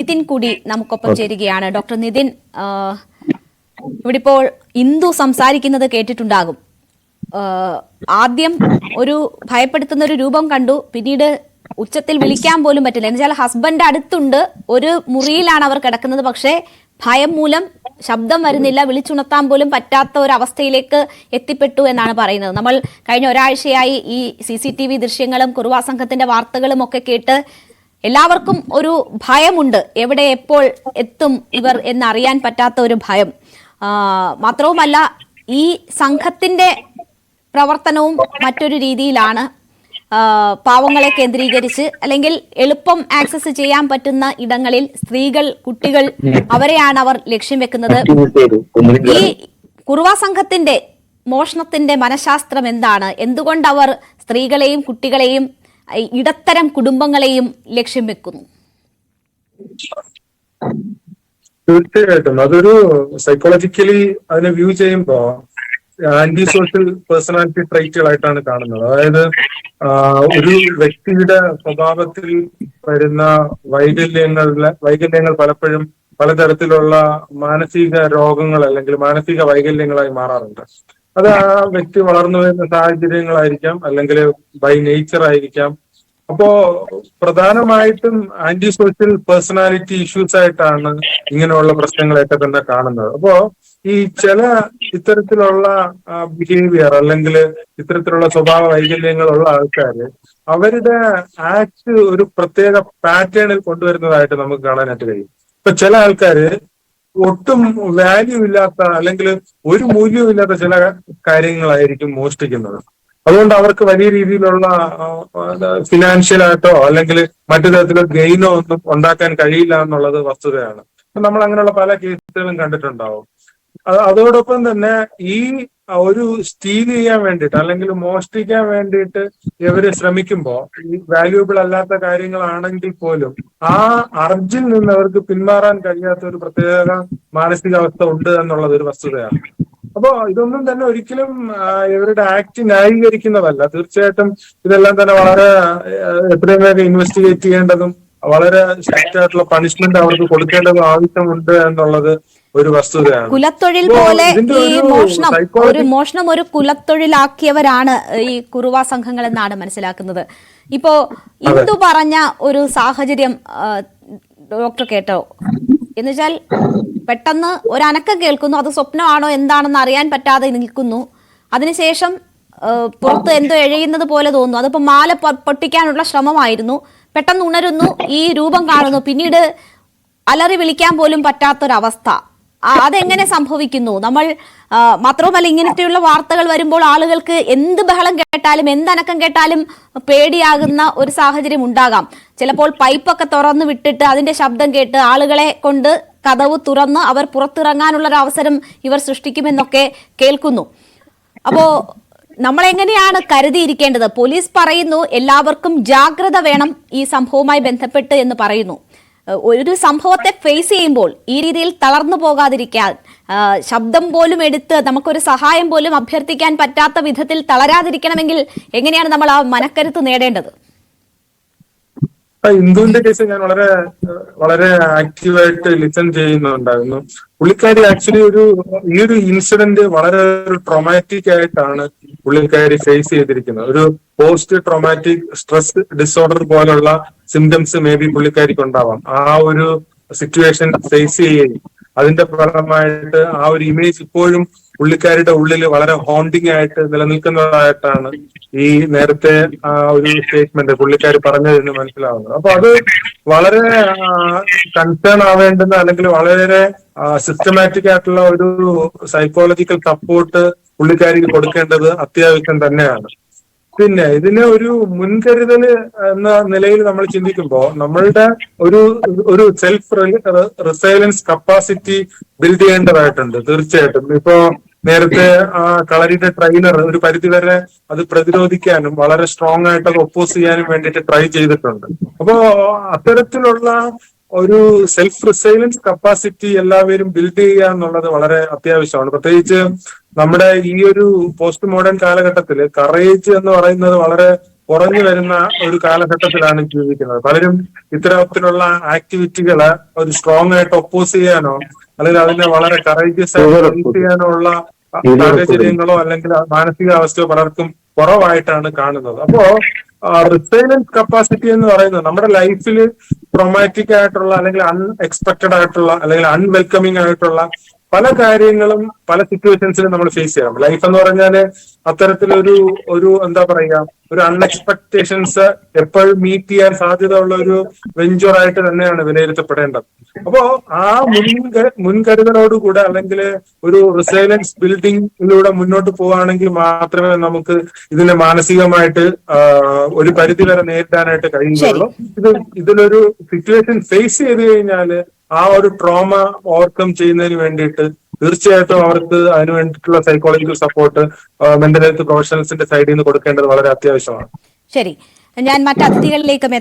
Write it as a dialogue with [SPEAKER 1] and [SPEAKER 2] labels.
[SPEAKER 1] നിതിൻ കൂടി നമുക്കൊപ്പം ചേരുകയാണ്. ഡോക്ടർ നിതിൻ ഇവിടെ ഇപ്പോൾ ഇന്ദു സംസാരിക്കുന്നത് കേട്ടിട്ടുണ്ടാകും. ആദ്യം ഒരു ഭയപ്പെടുത്തുന്ന ഒരു രൂപം കണ്ടു. പിന്നീട് ഉച്ചത്തിൽ വിളിക്കാൻ പോലും പറ്റില്ല. എന്നുവെച്ചാൽ ഹസ്ബൻഡ് അടുത്തുണ്ട്. ഒരു മുറിയിലാണ് അവർ കിടക്കുന്നത്. പക്ഷേ ഭയം മൂലം ശബ്ദം വരുന്നില്ല. വിളിച്ചുണർത്താൻ പോലും പറ്റാത്ത ഒരു അവസ്ഥയിലേക്ക് എത്തിപ്പെട്ടു എന്നാണ് പറയുന്നത്. നമ്മൾ കഴിഞ്ഞ ഒരാഴ്ചയായി ഈ സി സി ടി വി ദൃശ്യങ്ങളും കുറുവാ സംഘത്തിന്റെ വാർത്തകളും ഒക്കെ കേട്ട് എല്ലാവർക്കും ഒരു ഭയമുണ്ട്. എവിടെ എപ്പോൾ എത്തും ഇവർ എന്നറിയാൻ പറ്റാത്ത ഒരു ഭയം. മാത്രവുമല്ല ഈ സംഘത്തിന്റെ പ്രവർത്തനവും മറ്റൊരു രീതിയിലാണ് പാവങ്ങളെ കേന്ദ്രീകരിച്ച് അല്ലെങ്കിൽ എളുപ്പം ആക്സസ് ചെയ്യാൻ പറ്റുന്ന ഇടങ്ങളിൽ സ്ത്രീകൾ കുട്ടികൾ അവരെയാണ് അവർ ലക്ഷ്യം വെക്കുന്നത്. ഈ കുറുവാ സംഘത്തിന്റെ മോഷണത്തിന്റെ മനഃശാസ്ത്രം എന്താണ്? എന്തുകൊണ്ട് അവർ സ്ത്രീകളെയും കുട്ടികളെയും ഇടത്തരം കുടുംബങ്ങളെയും ലക്ഷ്യം വെക്കുന്നു.
[SPEAKER 2] തീർച്ചയായിട്ടും. അതൊരു സൈക്കോളജിക്കലി അതിനെ വ്യൂ ചെയ്യുമ്പോ ആന്റി സോഷ്യൽ പേഴ്സണാലിറ്റി ട്രൈറ്റുകളായിട്ടാണ് കാണുന്നത്. അതായത് ഒരു വ്യക്തിയുടെ സ്വഭാവത്തിൽ വരുന്ന വൈകല്യങ്ങളിലെ വൈകല്യങ്ങൾ പലപ്പോഴും പലതരത്തിലുള്ള മാനസിക രോഗങ്ങൾ അല്ലെങ്കിൽ മാനസിക വൈകല്യങ്ങളായി മാറാറുണ്ട്. അത് ആ വ്യക്തി വളർന്നു വരുന്ന സാഹചര്യങ്ങളായിരിക്കാം അല്ലെങ്കിൽ ബൈ നേച്ചർ ആയിരിക്കാം. അപ്പോ പ്രധാനമായിട്ടും ആന്റി സോഷ്യൽ പേഴ്സണാലിറ്റി ഇഷ്യൂസ് ആയിട്ടാണ് ഇങ്ങനെയുള്ള പ്രശ്നങ്ങളെയൊക്കെ തന്നെ കാണുന്നത്. അപ്പോ ഈ ചില ഇത്തരത്തിലുള്ള ബിഹേവിയർ അല്ലെങ്കിൽ ഇത്തരത്തിലുള്ള സ്വഭാവ വൈകല്യങ്ങളുള്ള ആൾക്കാര് അവരുടെ ആക്ട് ഒരു പ്രത്യേക പാറ്റേണിൽ കൊണ്ടുവരുന്നതായിട്ട് നമുക്ക് കാണാനായിട്ട് കഴിയും. ഇപ്പൊ ചില ആൾക്കാര് ഒട്ടും വാല്യൂ ഇല്ലാത്ത അല്ലെങ്കിൽ ഒരു മൂല്യവും ഇല്ലാത്ത ചില കാര്യങ്ങളായിരിക്കും മോഷ്ടിക്കുന്നത്. അതുകൊണ്ട് അവർക്ക് വലിയ രീതിയിലുള്ള ഫിനാൻഷ്യലായിട്ടോ അല്ലെങ്കിൽ മറ്റു തരത്തിലോ ഗെയിനോ ഒന്നും ഉണ്ടാക്കാൻ കഴിയില്ല എന്നുള്ളത് വസ്തുതയാണ്. നമ്മൾ അങ്ങനെയുള്ള പല കേസുകളും കണ്ടിട്ടുണ്ടാവും. അതോടൊപ്പം തന്നെ ഈ ഒരു സ്റ്റീൽ ചെയ്യാൻ വേണ്ടിയിട്ട് അല്ലെങ്കിൽ മോഷ്ടിക്കാൻ വേണ്ടിയിട്ട് ഇവർ ശ്രമിക്കുമ്പോൾ ഈ വാല്യൂബിൾ അല്ലാത്ത കാര്യങ്ങളാണെങ്കിൽ പോലും ആ അർജിൽ നിന്ന് അവർക്ക് പിന്മാറാൻ കഴിയാത്ത ഒരു പ്രത്യേക മാനസികാവസ്ഥ ഉണ്ട് എന്നുള്ളത് ഒരു വസ്തുതയാണ്. അപ്പോ ഇതൊന്നും തന്നെ ഒരിക്കലും ഇവരുടെ ആക്ട് ന്യായീകരിക്കുന്നതല്ല. തീർച്ചയായിട്ടും ഇതെല്ലാം തന്നെ വളരെ എത്രയും വേഗം ഇൻവെസ്റ്റിഗേറ്റ് ചെയ്യേണ്ടതും വളരെ സ്ട്രിക്റ്റ് ആയിട്ടുള്ള പണിഷ്മെന്റ് അവർക്ക് കൊടുക്കേണ്ടതും ആവശ്യമുണ്ട് എന്നുള്ളത് ഒരു വസ്തുതയാണ്.
[SPEAKER 1] കുലത്തൊഴിൽ പോലെ ഈ മോഷണം ഒരു മോഷണം ഒരു കുലത്തൊഴിലാക്കിയവരാണ് ഈ കുറുവ സംഘങ്ങൾ എന്നാണ് മനസ്സിലാക്കുന്നത്. ഇപ്പോ ഇന്ദു പറഞ്ഞ ഒരു സാഹചര്യം ഡോക്ടർ കേട്ടോ? എന്നുവെച്ചാൽ പെട്ടെന്ന് ഒരു അനക്കം കേൾക്കുന്നു അത് സ്വപ്നമാണോ എന്താണെന്ന് അറിയാൻ പറ്റാതെ നിൽക്കുന്നു. അതിനുശേഷം പുറത്ത് എന്തോ എഴയുന്നത് പോലെ തോന്നുന്നു. അതിപ്പോ മാല പൊട്ടിക്കാനുള്ള ശ്രമമായിരുന്നു. പെട്ടെന്ന് ഉണരുന്നു ഈ രൂപം കാണുന്നു. പിന്നീട് അലറി വിളിക്കാൻ പോലും പറ്റാത്തൊരവസ്ഥ. അതെങ്ങനെ സംഭവിക്കുന്നു? നമ്മൾ മാത്രവുമല്ല ഇങ്ങനത്തെയുള്ള വാർത്തകൾ വരുമ്പോൾ ആളുകൾക്ക് എന്ത് ബഹളം കേട്ടാലും എന്തനക്കം കേട്ടാലും പേടിയാകുന്ന ഒരു സാഹചര്യം ഉണ്ടാകാം. ചിലപ്പോൾ പൈപ്പൊക്കെ തുറന്നു വിട്ടിട്ട് അതിന്റെ ശബ്ദം കേട്ട് ആളുകളെ കൊണ്ട് കഥവ് തുറന്ന് അവർ പുറത്തിറങ്ങാനുള്ള ഒരു അവസരം ഇവർ സൃഷ്ടിക്കുമെന്നൊക്കെ കേൾക്കുന്നു. അപ്പോ നമ്മൾ എങ്ങനെയാണ് കരുതിയിരിക്കേണ്ടത്? പോലീസ് പറയുന്നു എല്ലാവർക്കും ജാഗ്രത വേണം ഈ സംഭവവുമായി ബന്ധപ്പെട്ട് എന്ന് പറയുന്നു. ഒരു സംഭവത്തെ ഫേസ് ചെയ്യുമ്പോൾ ഈ രീതിയിൽ തളർന്നു പോകാതിരിക്കാൻ ശബ്ദം പോലും എടുത്ത് നമുക്കൊരു സഹായം പോലും അഭ്യർത്ഥിക്കാൻ പറ്റാത്ത വിധത്തിൽ തളരാതിരിക്കണമെങ്കിൽ എങ്ങനെയാണ് നമ്മൾ ആ മനക്കരുത്ത് നേടേണ്ടത്?
[SPEAKER 2] ഇന്ദുവിന്റെ കേസ് ഞാൻ വളരെ വളരെ ആക്റ്റീവായിട്ട് ലിസൺ ചെയ്യുന്നുണ്ടായിരുന്നു. പുള്ളിക്കാരി ആക്ച്വലി ഒരു ഈ ഒരു ഇൻസിഡന്റ് വളരെ ഒരു ട്രോമാറ്റിക് ആയിട്ടാണ് പുള്ളിക്കാരി ഫേസ് ചെയ്തിരിക്കുന്നത്. ഒരു പോസ്റ്റ് ട്രോമാറ്റിക് സ്ട്രെസ് ഡിസോർഡർ പോലുള്ള സിംറ്റംസ് മേ ബി പുള്ളിക്കാരിക്ക് ഉണ്ടാവാം. ആ ഒരു സിറ്റുവേഷൻ ഫേസ് ചെയ്യുകയും അതിന്റെ ഫലമായിട്ട് ആ ഒരു ഇമേജ് ഇപ്പോഴും പുള്ളിക്കാരുടെ ഉള്ളിൽ വളരെ ഹോണ്ടിങ് ആയിട്ട് നിലനിൽക്കുന്നതായിട്ടാണ് ഈ നേരത്തെ ആ ഒരു സ്റ്റേറ്റ്മെന്റ് പുള്ളിക്കാരി പറഞ്ഞതെന്ന് മനസ്സിലാവുന്നത്. അപ്പൊ അത് വളരെ കൺസേൺ ആവേണ്ടുന്ന അല്ലെങ്കിൽ വളരെ സിസ്റ്റമാറ്റിക് ആയിട്ടുള്ള ഒരു സൈക്കോളജിക്കൽ സപ്പോർട്ട് പുള്ളിക്കാരിക്ക് കൊടുക്കേണ്ടത് അത്യാവശ്യം തന്നെയാണ്. പിന്നെ ഇതിനെ ഒരു മുൻകരുതൽ എന്ന നിലയിൽ നമ്മൾ ചിന്തിക്കുമ്പോൾ നമ്മളുടെ ഒരു ഒരു സെൽഫ് റിസൈലൻസ് കപ്പാസിറ്റി ബിൽഡ് ചെയ്യേണ്ടതായിട്ടുണ്ട്. തീർച്ചയായിട്ടും. ഇപ്പോ നേരത്തെ ആ കളരിയുടെ ട്രെയിനർ ഒരു പരിധിവരെ അത് പ്രതിരോധിക്കാനും വളരെ സ്ട്രോങ് ആയിട്ട് അത് ഒപ്പോസ് ചെയ്യാനും വേണ്ടിയിട്ട് ട്രൈ ചെയ്തിട്ടുണ്ട്. അപ്പോ അത്തരത്തിലുള്ള ഒരു സെൽഫ് റിസൈലൻസ് കപ്പാസിറ്റി എല്ലാവരും ബിൽഡ് ചെയ്യുക എന്നുള്ളത് വളരെ അത്യാവശ്യമാണ്. പ്രത്യേകിച്ച് നമ്മുടെ ഈ ഒരു പോസ്റ്റ് മോഡേൺ കാലഘട്ടത്തിൽ കറേജ് എന്ന് പറയുന്നത് വളരെ കുറഞ്ഞു വരുന്ന ഒരു കാലഘട്ടത്തിലാണ് ജീവിക്കുന്നത്. പലരും ഇത്തരത്തിലുള്ള ആക്ടിവിറ്റികളെ ഒരു സ്ട്രോങ് ആയിട്ട് ഒപ്പോസ് ചെയ്യാനോ അല്ലെങ്കിൽ അതിനെ വളരെ കറേജിയസ് ആയിട്ട് ചെയ്യാനോ ഉള്ള സാഹചര്യങ്ങളോ അല്ലെങ്കിൽ മാനസികാവസ്ഥയോ പലർക്കും കുറവായിട്ടാണ് കാണുന്നത്. അപ്പോ റിസൈലൻസ് കപ്പാസിറ്റി എന്ന് പറയുന്നത് നമ്മുടെ ലൈഫിൽ ട്രോമാറ്റിക് ആയിട്ടുള്ള അല്ലെങ്കിൽ അൺഎക്സ്പെക്ടഡ് ആയിട്ടുള്ള അല്ലെങ്കിൽ അൺവെൽക്കമിങ് ആയിട്ടുള്ള പല കാര്യങ്ങളും പല സിറ്റുവേഷൻസിലും നമ്മൾ ഫേസ് ചെയ്യണം. ലൈഫ് എന്ന് പറഞ്ഞാൽ അത്തരത്തിലൊരു ഒരു എന്താ പറയുക ഒരു അൺഎക്സ്പെക്ടേഷൻസ് എപ്പോഴും മീറ്റ് ചെയ്യാൻ സാധ്യത ഉള്ള ഒരു വെഞ്ചർ ആയിട്ട് തന്നെയാണ് വിലയിരുത്തപ്പെടേണ്ടത്. അപ്പോ ആ മുൻക മുൻകരുതലോടുകൂടെ അല്ലെങ്കിൽ ഒരു റിസൈലൻസ് ബിൽഡിംഗിലൂടെ മുന്നോട്ട് പോവുകയാണെങ്കിൽ മാത്രമേ നമുക്ക് ഇതിനെ മാനസികമായിട്ട് ഒരു പരിധി വരെ നേരിടാനായിട്ട് കഴിയുകയുള്ളൂ. ഇത് ഇതിലൊരു സിറ്റുവേഷൻ ഫേസ് ചെയ്ത് കഴിഞ്ഞാൽ ആ ഒരു ട്രോമ ഓവർകം ചെയ്യുന്നതിന് വേണ്ടിയിട്ട് തീർച്ചയായിട്ടും അവർക്ക് അതിന് വേണ്ടിയിട്ടുള്ള സൈക്കോളജിക്കൽ സപ്പോർട്ട് മെന്റൽ ഹെൽത്ത് പ്രൊഫഷണൽസിന്റെ സൈഡിൽ നിന്ന് കൊടുക്കേണ്ടത് വളരെ അത്യാവശ്യമാണ്.
[SPEAKER 1] ശരി. ഞാൻ മറ്റു അതിഥികളിലേക്കും